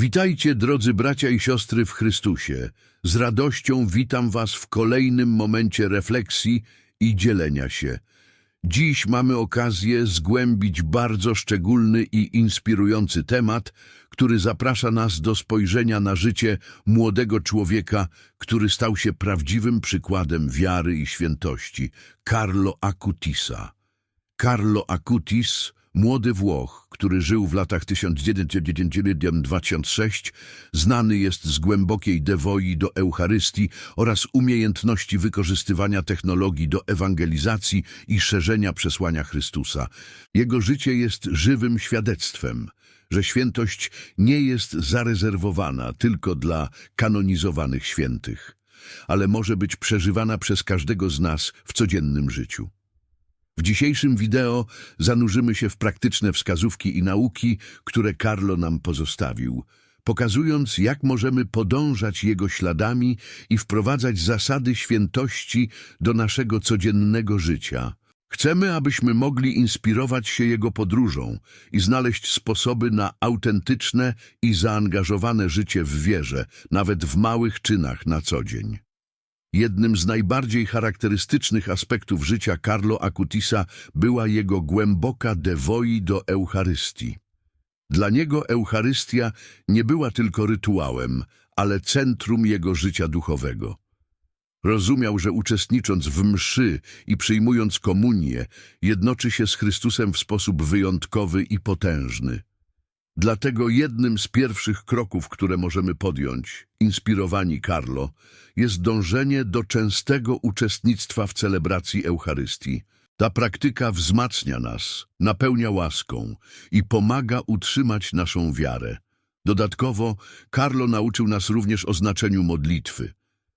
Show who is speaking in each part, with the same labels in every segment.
Speaker 1: Witajcie, drodzy bracia i siostry w Chrystusie. Z radością witam Was w kolejnym momencie refleksji i dzielenia się. Dziś mamy okazję zgłębić bardzo szczególny i inspirujący temat, który zaprasza nas do spojrzenia na życie młodego człowieka, który stał się prawdziwym przykładem wiary i świętości, Carlo Acutisa. Carlo Acutis, młody Włoch, który żył w latach 1999-2006, znany jest z głębokiej dewoi do Eucharystii oraz umiejętności wykorzystywania technologii do ewangelizacji i szerzenia przesłania Chrystusa. Jego życie jest żywym świadectwem, że świętość nie jest zarezerwowana tylko dla kanonizowanych świętych, ale może być przeżywana przez każdego z nas w codziennym życiu. W dzisiejszym wideo zanurzymy się w praktyczne wskazówki i nauki, które Carlo nam pozostawił, pokazując, jak możemy podążać jego śladami i wprowadzać zasady świętości do naszego codziennego życia. Chcemy, abyśmy mogli inspirować się jego podróżą i znaleźć sposoby na autentyczne i zaangażowane życie w wierze, nawet w małych czynach na co dzień. Jednym z najbardziej charakterystycznych aspektów życia Carlo Acutisa była jego głęboka dewoi do Eucharystii. Dla niego Eucharystia nie była tylko rytuałem, ale centrum jego życia duchowego. Rozumiał, że uczestnicząc w mszy i przyjmując komunię, jednoczy się z Chrystusem w sposób wyjątkowy i potężny. Dlatego jednym z pierwszych kroków, które możemy podjąć, inspirowani Carlo, jest dążenie do częstego uczestnictwa w celebracji Eucharystii. Ta praktyka wzmacnia nas, napełnia łaską i pomaga utrzymać naszą wiarę. Dodatkowo Carlo nauczył nas również o znaczeniu modlitwy.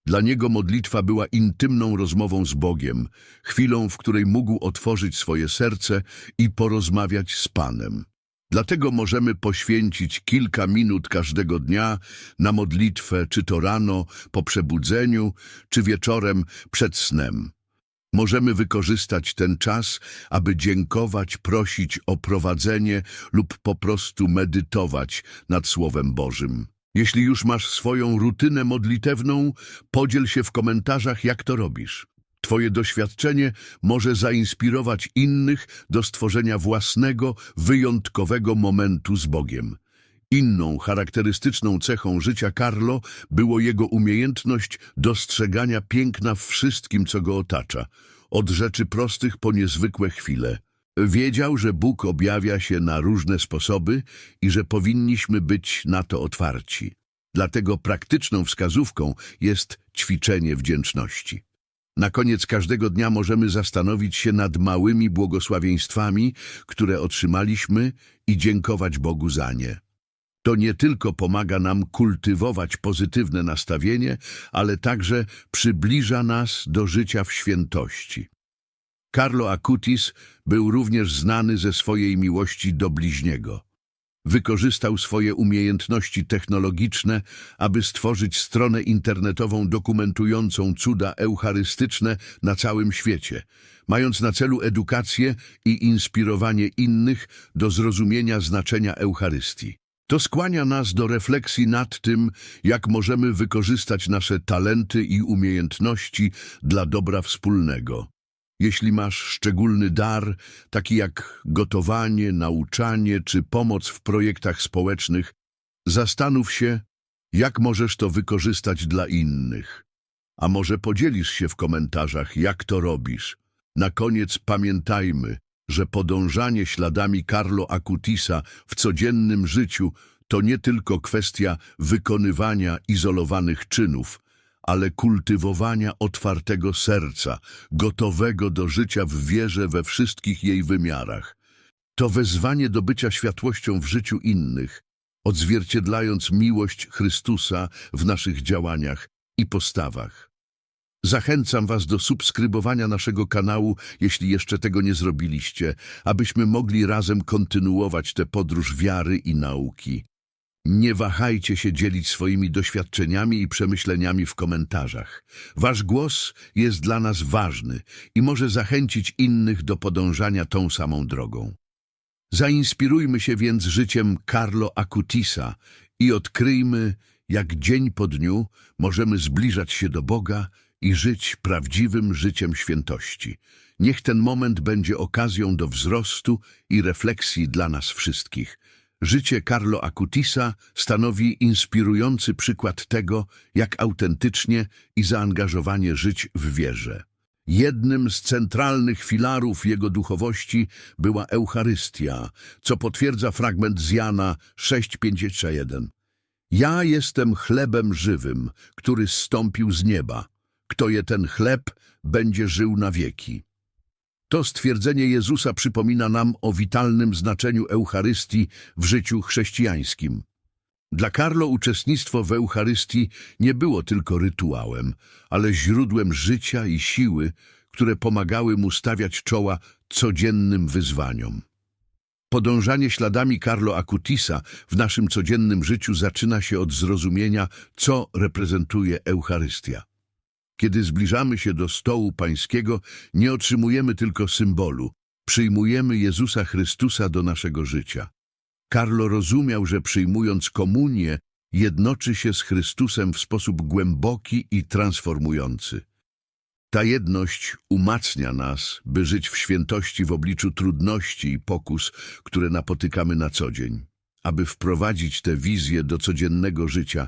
Speaker 1: Dla niego modlitwa była intymną rozmową z Bogiem, chwilą, w której mógł otworzyć swoje serce i porozmawiać z Panem. Dlatego możemy poświęcić kilka minut każdego dnia na modlitwę, czy to rano, po przebudzeniu, czy wieczorem przed snem. Możemy wykorzystać ten czas, aby dziękować, prosić o prowadzenie lub po prostu medytować nad Słowem Bożym. Jeśli już masz swoją rutynę modlitewną, podziel się w komentarzach, jak to robisz. Twoje doświadczenie może zainspirować innych do stworzenia własnego, wyjątkowego momentu z Bogiem. Inną charakterystyczną cechą życia Carlo było jego umiejętność dostrzegania piękna w wszystkim, co go otacza, od rzeczy prostych po niezwykłe chwile. Wiedział, że Bóg objawia się na różne sposoby i że powinniśmy być na to otwarci. Dlatego praktyczną wskazówką jest ćwiczenie wdzięczności. Na koniec każdego dnia możemy zastanowić się nad małymi błogosławieństwami, które otrzymaliśmy i dziękować Bogu za nie. To nie tylko pomaga nam kultywować pozytywne nastawienie, ale także przybliża nas do życia w świętości. Carlo Acutis był również znany ze swojej miłości do bliźniego. Wykorzystał swoje umiejętności technologiczne, aby stworzyć stronę internetową dokumentującą cuda eucharystyczne na całym świecie, mając na celu edukację i inspirowanie innych do zrozumienia znaczenia Eucharystii. To skłania nas do refleksji nad tym, jak możemy wykorzystać nasze talenty i umiejętności dla dobra wspólnego. Jeśli masz szczególny dar, taki jak gotowanie, nauczanie czy pomoc w projektach społecznych, zastanów się, jak możesz to wykorzystać dla innych. A może podzielisz się w komentarzach, jak to robisz. Na koniec pamiętajmy, że podążanie śladami Carlo Acutisa w codziennym życiu to nie tylko kwestia wykonywania izolowanych czynów, ale kultywowania otwartego serca, gotowego do życia w wierze we wszystkich jej wymiarach. To wezwanie do bycia światłością w życiu innych, odzwierciedlając miłość Chrystusa w naszych działaniach i postawach. Zachęcam Was do subskrybowania naszego kanału, jeśli jeszcze tego nie zrobiliście, abyśmy mogli razem kontynuować tę podróż wiary i nauki. Nie wahajcie się dzielić swoimi doświadczeniami i przemyśleniami w komentarzach. Wasz głos jest dla nas ważny i może zachęcić innych do podążania tą samą drogą. Zainspirujmy się więc życiem Carlo Acutisa i odkryjmy, jak dzień po dniu możemy zbliżać się do Boga i żyć prawdziwym życiem świętości. Niech ten moment będzie okazją do wzrostu i refleksji dla nas wszystkich. Życie Carlo Acutisa stanowi inspirujący przykład tego, jak autentycznie i zaangażowanie żyć w wierze. Jednym z centralnych filarów jego duchowości była Eucharystia, co potwierdza fragment z Jana 6,51. Ja jestem chlebem żywym, który zstąpił z nieba. Kto je ten chleb, będzie żył na wieki. To stwierdzenie Jezusa przypomina nam o witalnym znaczeniu Eucharystii w życiu chrześcijańskim. Dla Carlo uczestnictwo w Eucharystii nie było tylko rytuałem, ale źródłem życia i siły, które pomagały mu stawiać czoła codziennym wyzwaniom. Podążanie śladami Carlo Acutisa w naszym codziennym życiu zaczyna się od zrozumienia, co reprezentuje Eucharystia. Kiedy zbliżamy się do stołu pańskiego, nie otrzymujemy tylko symbolu, przyjmujemy Jezusa Chrystusa do naszego życia. Carlo rozumiał, że przyjmując komunię, jednoczy się z Chrystusem w sposób głęboki i transformujący. Ta jedność umacnia nas, by żyć w świętości w obliczu trudności i pokus, które napotykamy na co dzień. Aby wprowadzić tę wizję do codziennego życia,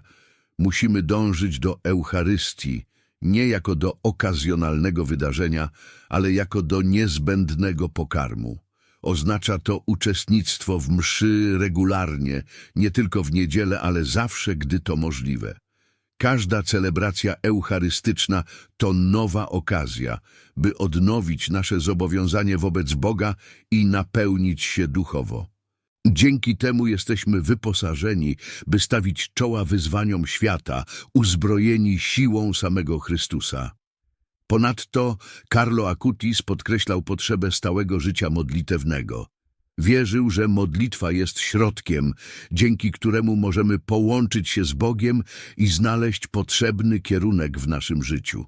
Speaker 1: musimy dążyć do Eucharystii, nie jako do okazjonalnego wydarzenia, ale jako do niezbędnego pokarmu. Oznacza to uczestnictwo w mszy regularnie, nie tylko w niedzielę, ale zawsze, gdy to możliwe. Każda celebracja eucharystyczna to nowa okazja, by odnowić nasze zobowiązanie wobec Boga i napełnić się duchowo. Dzięki temu jesteśmy wyposażeni, by stawić czoła wyzwaniom świata, uzbrojeni siłą samego Chrystusa. Ponadto Carlo Acutis podkreślał potrzebę stałego życia modlitewnego. Wierzył, że modlitwa jest środkiem, dzięki któremu możemy połączyć się z Bogiem i znaleźć potrzebny kierunek w naszym życiu.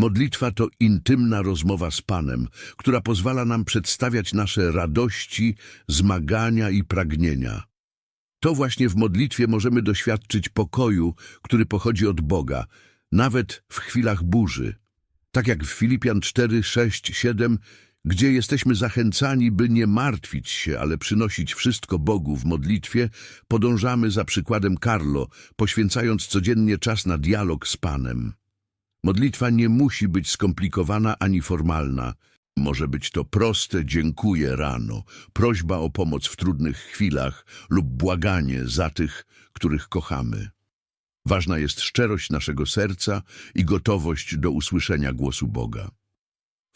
Speaker 1: Modlitwa to intymna rozmowa z Panem, która pozwala nam przedstawiać nasze radości, zmagania i pragnienia. To właśnie w modlitwie możemy doświadczyć pokoju, który pochodzi od Boga, nawet w chwilach burzy. Tak jak w Filipian 4, 6, 7, gdzie jesteśmy zachęcani, by nie martwić się, ale przynosić wszystko Bogu w modlitwie, podążamy za przykładem Carlo, poświęcając codziennie czas na dialog z Panem. Modlitwa nie musi być skomplikowana ani formalna. Może być to proste dziękuję rano, prośba o pomoc w trudnych chwilach lub błaganie za tych, których kochamy. Ważna jest szczerość naszego serca i gotowość do usłyszenia głosu Boga.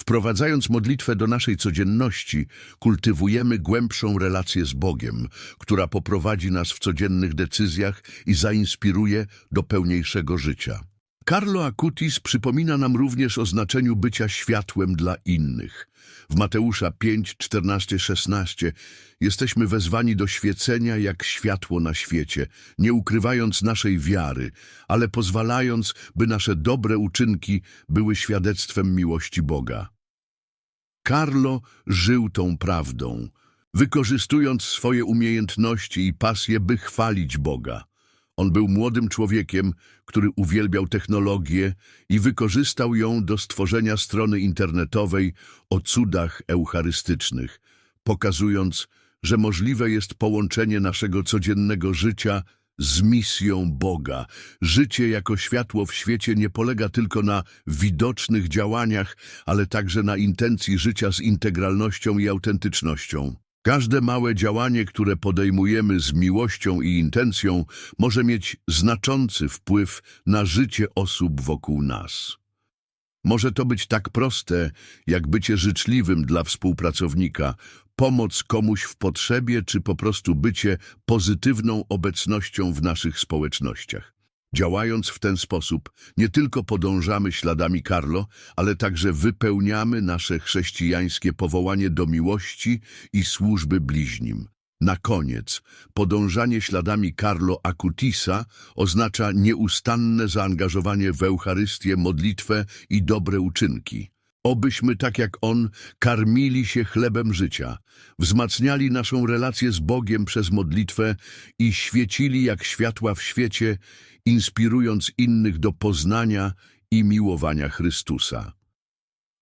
Speaker 1: Wprowadzając modlitwę do naszej codzienności, kultywujemy głębszą relację z Bogiem, która poprowadzi nas w codziennych decyzjach i zainspiruje do pełniejszego życia. Carlo Acutis przypomina nam również o znaczeniu bycia światłem dla innych. W Mateusza 5, 14, 16 jesteśmy wezwani do świecenia jak światło na świecie, nie ukrywając naszej wiary, ale pozwalając, by nasze dobre uczynki były świadectwem miłości Boga. Carlo żył tą prawdą, wykorzystując swoje umiejętności i pasję, by chwalić Boga. On był młodym człowiekiem, który uwielbiał technologię i wykorzystał ją do stworzenia strony internetowej o cudach eucharystycznych, pokazując, że możliwe jest połączenie naszego codziennego życia z misją Boga. Życie jako światło w świecie nie polega tylko na widocznych działaniach, ale także na intencji życia z integralnością i autentycznością. Każde małe działanie, które podejmujemy z miłością i intencją, może mieć znaczący wpływ na życie osób wokół nas. Może to być tak proste, jak bycie życzliwym dla współpracownika, pomoc komuś w potrzebie, czy po prostu bycie pozytywną obecnością w naszych społecznościach. Działając w ten sposób, nie tylko podążamy śladami Carlo, ale także wypełniamy nasze chrześcijańskie powołanie do miłości i służby bliźnim. Na koniec, podążanie śladami Carlo Acutisa oznacza nieustanne zaangażowanie w Eucharystię, modlitwę i dobre uczynki. Obyśmy, tak jak On, karmili się chlebem życia, wzmacniali naszą relację z Bogiem przez modlitwę i świecili jak światła w świecie, inspirując innych do poznania i miłowania Chrystusa.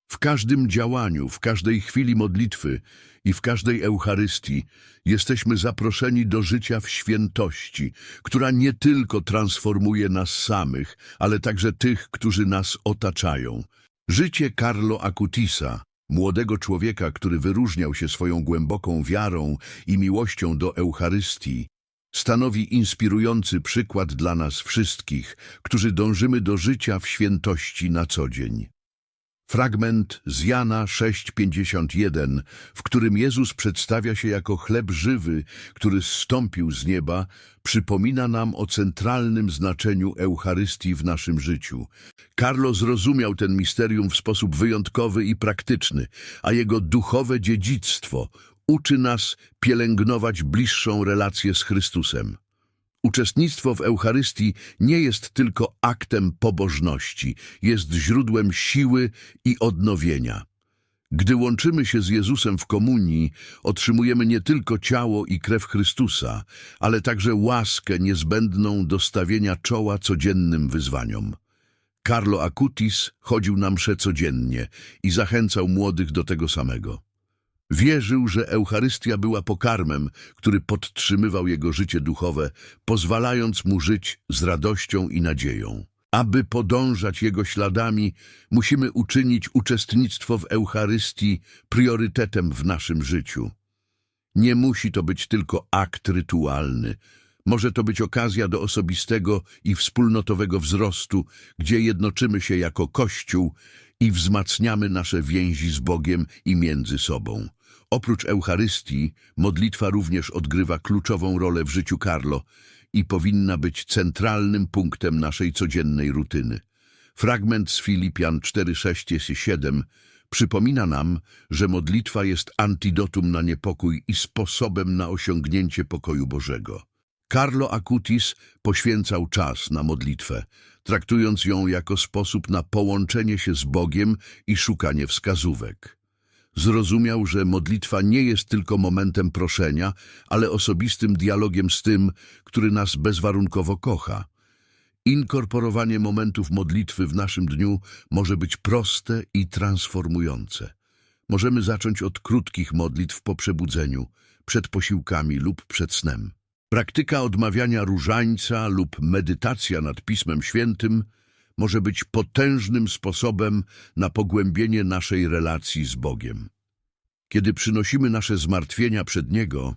Speaker 1: W każdym działaniu, w każdej chwili modlitwy i w każdej Eucharystii jesteśmy zaproszeni do życia w świętości, która nie tylko transformuje nas samych, ale także tych, którzy nas otaczają. Życie Carlo Acutisa, młodego człowieka, który wyróżniał się swoją głęboką wiarą i miłością do Eucharystii, stanowi inspirujący przykład dla nas wszystkich, którzy dążymy do życia w świętości na co dzień. Fragment z Jana 6,51, w którym Jezus przedstawia się jako chleb żywy, który zstąpił z nieba, przypomina nam o centralnym znaczeniu Eucharystii w naszym życiu. Carlo zrozumiał ten misterium w sposób wyjątkowy i praktyczny, a jego duchowe dziedzictwo uczy nas pielęgnować bliższą relację z Chrystusem. Uczestnictwo w Eucharystii nie jest tylko aktem pobożności, jest źródłem siły i odnowienia. Gdy łączymy się z Jezusem w komunii, otrzymujemy nie tylko ciało i krew Chrystusa, ale także łaskę niezbędną do stawienia czoła codziennym wyzwaniom. Carlo Acutis chodził na msze codziennie i zachęcał młodych do tego samego. Wierzył, że Eucharystia była pokarmem, który podtrzymywał jego życie duchowe, pozwalając mu żyć z radością i nadzieją. Aby podążać jego śladami, musimy uczynić uczestnictwo w Eucharystii priorytetem w naszym życiu. Nie musi to być tylko akt rytualny. Może to być okazja do osobistego i wspólnotowego wzrostu, gdzie jednoczymy się jako Kościół i wzmacniamy nasze więzi z Bogiem i między sobą. Oprócz Eucharystii, modlitwa również odgrywa kluczową rolę w życiu Carlo i powinna być centralnym punktem naszej codziennej rutyny. Fragment z Filipian 4:6-7 przypomina nam, że modlitwa jest antidotum na niepokój i sposobem na osiągnięcie pokoju Bożego. Carlo Acutis poświęcał czas na modlitwę, traktując ją jako sposób na połączenie się z Bogiem i szukanie wskazówek. Zrozumiał, że modlitwa nie jest tylko momentem proszenia, ale osobistym dialogiem z tym, który nas bezwarunkowo kocha. Inkorporowanie momentów modlitwy w naszym dniu może być proste i transformujące. Możemy zacząć od krótkich modlitw po przebudzeniu, przed posiłkami lub przed snem. Praktyka odmawiania różańca lub medytacja nad Pismem Świętym może być potężnym sposobem na pogłębienie naszej relacji z Bogiem. Kiedy przynosimy nasze zmartwienia przed Niego,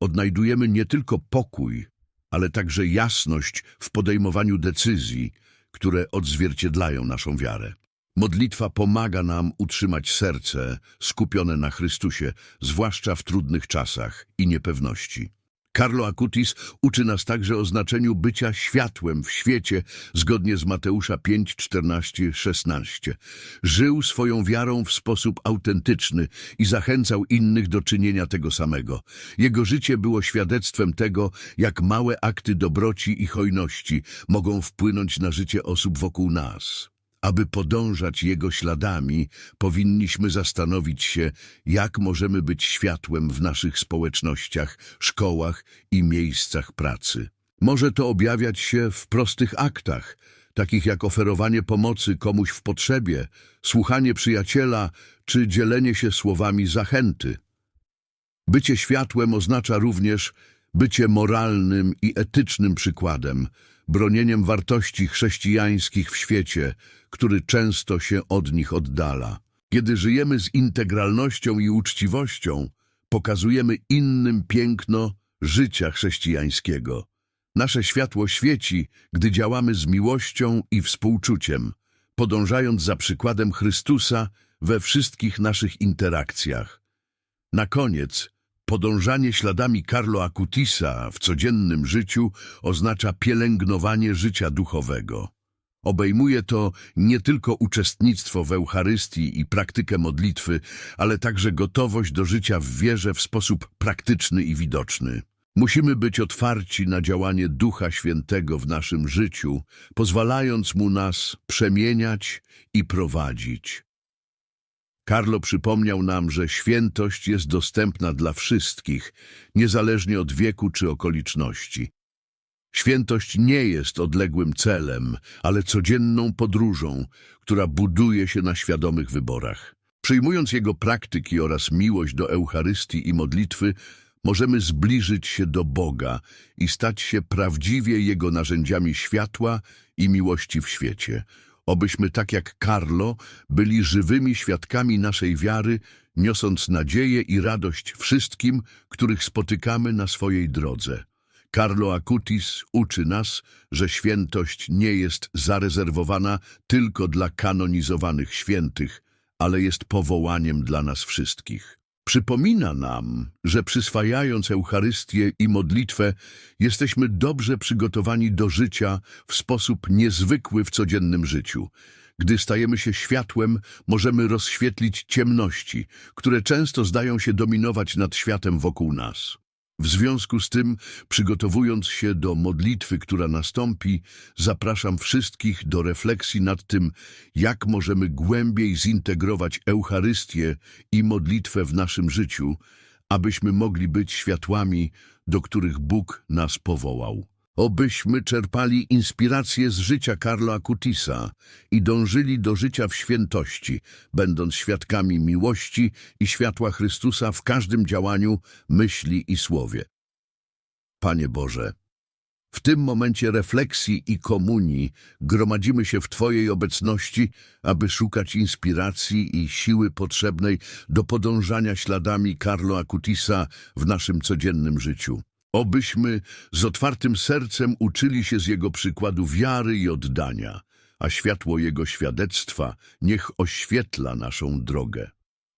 Speaker 1: odnajdujemy nie tylko pokój, ale także jasność w podejmowaniu decyzji, które odzwierciedlają naszą wiarę. Modlitwa pomaga nam utrzymać serce skupione na Chrystusie, zwłaszcza w trudnych czasach i niepewności. Carlo Acutis uczy nas także o znaczeniu bycia światłem w świecie, zgodnie z Mateusza 5, 14, 16. Żył swoją wiarą w sposób autentyczny i zachęcał innych do czynienia tego samego. Jego życie było świadectwem tego, jak małe akty dobroci i hojności mogą wpłynąć na życie osób wokół nas. Aby podążać Jego śladami, powinniśmy zastanowić się, jak możemy być światłem w naszych społecznościach, szkołach i miejscach pracy. Może to objawiać się w prostych aktach, takich jak oferowanie pomocy komuś w potrzebie, słuchanie przyjaciela czy dzielenie się słowami zachęty. Bycie światłem oznacza również bycie moralnym i etycznym przykładem, bronieniem wartości chrześcijańskich w świecie, który często się od nich oddala. Kiedy żyjemy z integralnością i uczciwością, pokazujemy innym piękno życia chrześcijańskiego. Nasze światło świeci, gdy działamy z miłością i współczuciem, podążając za przykładem Chrystusa we wszystkich naszych interakcjach. Na koniec, podążanie śladami Carlo Acutisa w codziennym życiu oznacza pielęgnowanie życia duchowego. Obejmuje to nie tylko uczestnictwo w Eucharystii i praktykę modlitwy, ale także gotowość do życia w wierze w sposób praktyczny i widoczny. Musimy być otwarci na działanie Ducha Świętego w naszym życiu, pozwalając Mu nas przemieniać i prowadzić. Carlo przypomniał nam, że świętość jest dostępna dla wszystkich, niezależnie od wieku czy okoliczności. Świętość nie jest odległym celem, ale codzienną podróżą, która buduje się na świadomych wyborach. Przyjmując jego praktyki oraz miłość do Eucharystii i modlitwy, możemy zbliżyć się do Boga i stać się prawdziwie Jego narzędziami światła i miłości w świecie. Obyśmy, tak jak Carlo, byli żywymi świadkami naszej wiary, niosąc nadzieję i radość wszystkim, których spotykamy na swojej drodze. Carlo Acutis uczy nas, że świętość nie jest zarezerwowana tylko dla kanonizowanych świętych, ale jest powołaniem dla nas wszystkich. Przypomina nam, że przyswajając Eucharystię i modlitwę, jesteśmy dobrze przygotowani do życia w sposób niezwykły w codziennym życiu. Gdy stajemy się światłem, możemy rozświetlić ciemności, które często zdają się dominować nad światem wokół nas. W związku z tym, przygotowując się do modlitwy, która nastąpi, zapraszam wszystkich do refleksji nad tym, jak możemy głębiej zintegrować Eucharystię i modlitwę w naszym życiu, abyśmy mogli być światłami, do których Bóg nas powołał. Obyśmy czerpali inspirację z życia Carlo Acutisa i dążyli do życia w świętości, będąc świadkami miłości i światła Chrystusa w każdym działaniu, myśli i słowie. Panie Boże, w tym momencie refleksji i komunii gromadzimy się w Twojej obecności, aby szukać inspiracji i siły potrzebnej do podążania śladami Carlo Acutisa w naszym codziennym życiu. Obyśmy z otwartym sercem uczyli się z Jego przykładu wiary i oddania, a światło Jego świadectwa niech oświetla naszą drogę.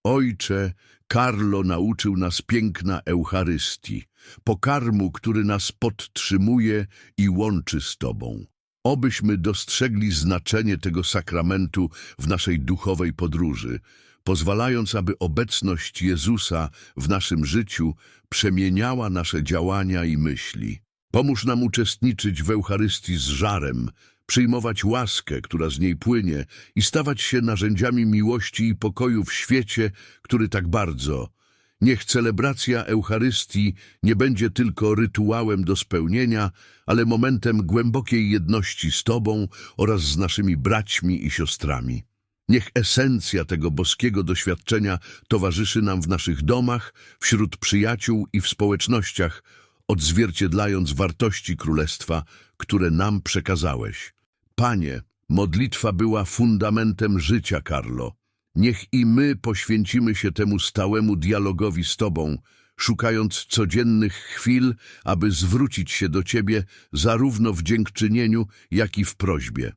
Speaker 1: Ojcze, Carlo nauczył nas piękna Eucharystii, pokarmu, który nas podtrzymuje i łączy z Tobą. Obyśmy dostrzegli znaczenie tego sakramentu w naszej duchowej podróży, pozwalając, aby obecność Jezusa w naszym życiu przemieniała nasze działania i myśli. Pomóż nam uczestniczyć w Eucharystii z żarem, przyjmować łaskę, która z niej płynie i stawać się narzędziami miłości i pokoju w świecie, który tak bardzo. Niech celebracja Eucharystii nie będzie tylko rytuałem do spełnienia, ale momentem głębokiej jedności z Tobą oraz z naszymi braćmi i siostrami. Niech esencja tego boskiego doświadczenia towarzyszy nam w naszych domach, wśród przyjaciół i w społecznościach, odzwierciedlając wartości Królestwa, które nam przekazałeś. Panie, modlitwa była fundamentem życia, Carlo. Niech i my poświęcimy się temu stałemu dialogowi z Tobą, szukając codziennych chwil, aby zwrócić się do Ciebie zarówno w dziękczynieniu, jak i w prośbie.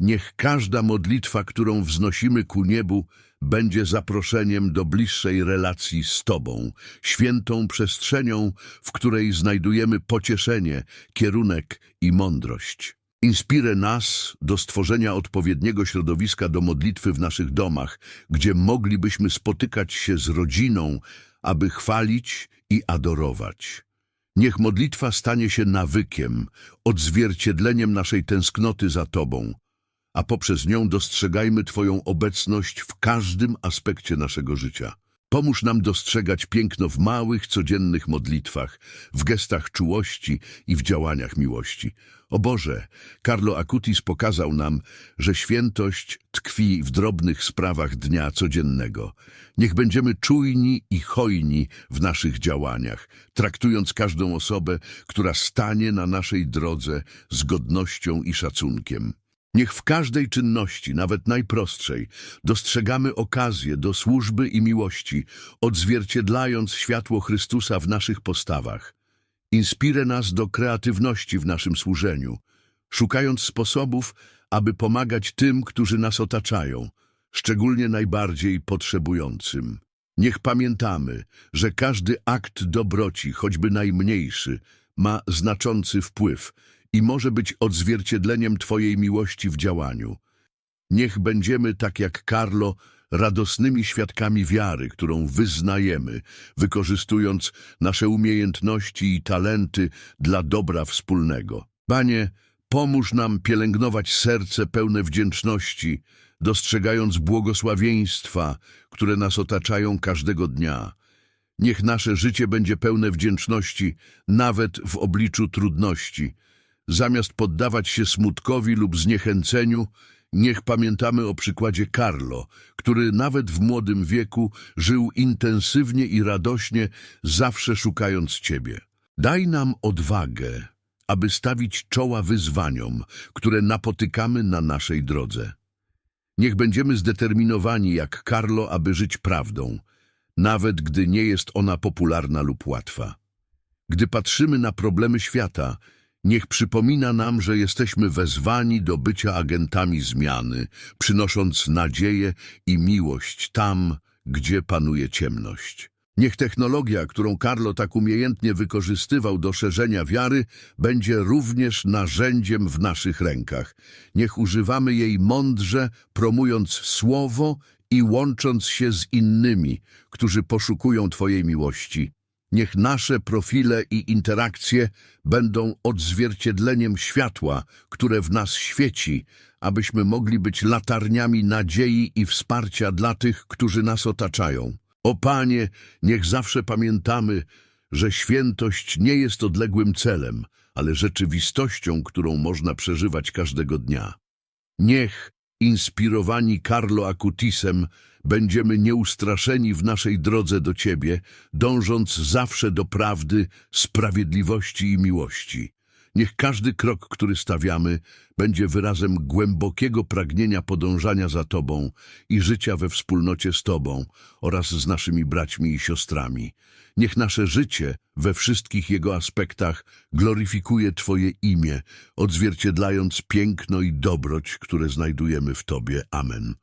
Speaker 1: Niech każda modlitwa, którą wznosimy ku niebu, będzie zaproszeniem do bliższej relacji z Tobą, świętą przestrzenią, w której znajdujemy pocieszenie, kierunek i mądrość. Inspirę nas do stworzenia odpowiedniego środowiska do modlitwy w naszych domach, gdzie moglibyśmy spotykać się z rodziną, aby chwalić i adorować. Niech modlitwa stanie się nawykiem, odzwierciedleniem naszej tęsknoty za Tobą, a poprzez nią dostrzegajmy Twoją obecność w każdym aspekcie naszego życia. Pomóż nam dostrzegać piękno w małych, codziennych modlitwach, w gestach czułości i w działaniach miłości. O Boże, Carlo Acutis pokazał nam, że świętość tkwi w drobnych sprawach dnia codziennego. Niech będziemy czujni i hojni w naszych działaniach, traktując każdą osobę, która stanie na naszej drodze z godnością i szacunkiem. Niech w każdej czynności, nawet najprostszej, dostrzegamy okazję do służby i miłości, odzwierciedlając światło Chrystusa w naszych postawach. Inspirę nas do kreatywności w naszym służeniu, szukając sposobów, aby pomagać tym, którzy nas otaczają, szczególnie najbardziej potrzebującym. Niech pamiętamy, że każdy akt dobroci, choćby najmniejszy, ma znaczący wpływ i może być odzwierciedleniem Twojej miłości w działaniu. Niech będziemy, tak jak Carlo, radosnymi świadkami wiary, którą wyznajemy, wykorzystując nasze umiejętności i talenty dla dobra wspólnego. Panie, pomóż nam pielęgnować serce pełne wdzięczności dostrzegając błogosławieństwa, które nas otaczają każdego dnia. Niech nasze życie będzie pełne wdzięczności, nawet w obliczu trudności. Zamiast poddawać się smutkowi lub zniechęceniu, niech pamiętamy o przykładzie Carlo, który nawet w młodym wieku żył intensywnie i radośnie, zawsze szukając Ciebie. Daj nam odwagę, aby stawić czoła wyzwaniom, które napotykamy na naszej drodze. Niech będziemy zdeterminowani jak Carlo, aby żyć prawdą, nawet gdy nie jest ona popularna lub łatwa. Gdy patrzymy na problemy świata, niech przypomina nam, że jesteśmy wezwani do bycia agentami zmiany, przynosząc nadzieję i miłość tam, gdzie panuje ciemność. Niech technologia, którą Carlo tak umiejętnie wykorzystywał do szerzenia wiary, będzie również narzędziem w naszych rękach. Niech używamy jej mądrze, promując słowo i łącząc się z innymi, którzy poszukują Twojej miłości. Niech nasze profile i interakcje będą odzwierciedleniem światła, które w nas świeci, abyśmy mogli być latarniami nadziei i wsparcia dla tych, którzy nas otaczają. O Panie, niech zawsze pamiętamy, że świętość nie jest odległym celem, ale rzeczywistością, którą można przeżywać każdego dnia. Niech, inspirowani Carlo Acutisem, będziemy nieustraszeni w naszej drodze do Ciebie, dążąc zawsze do prawdy, sprawiedliwości i miłości. Niech każdy krok, który stawiamy, będzie wyrazem głębokiego pragnienia podążania za Tobą i życia we wspólnocie z Tobą oraz z naszymi braćmi i siostrami. Niech nasze życie we wszystkich jego aspektach gloryfikuje Twoje imię, odzwierciedlając piękno i dobroć, które znajdujemy w Tobie. Amen.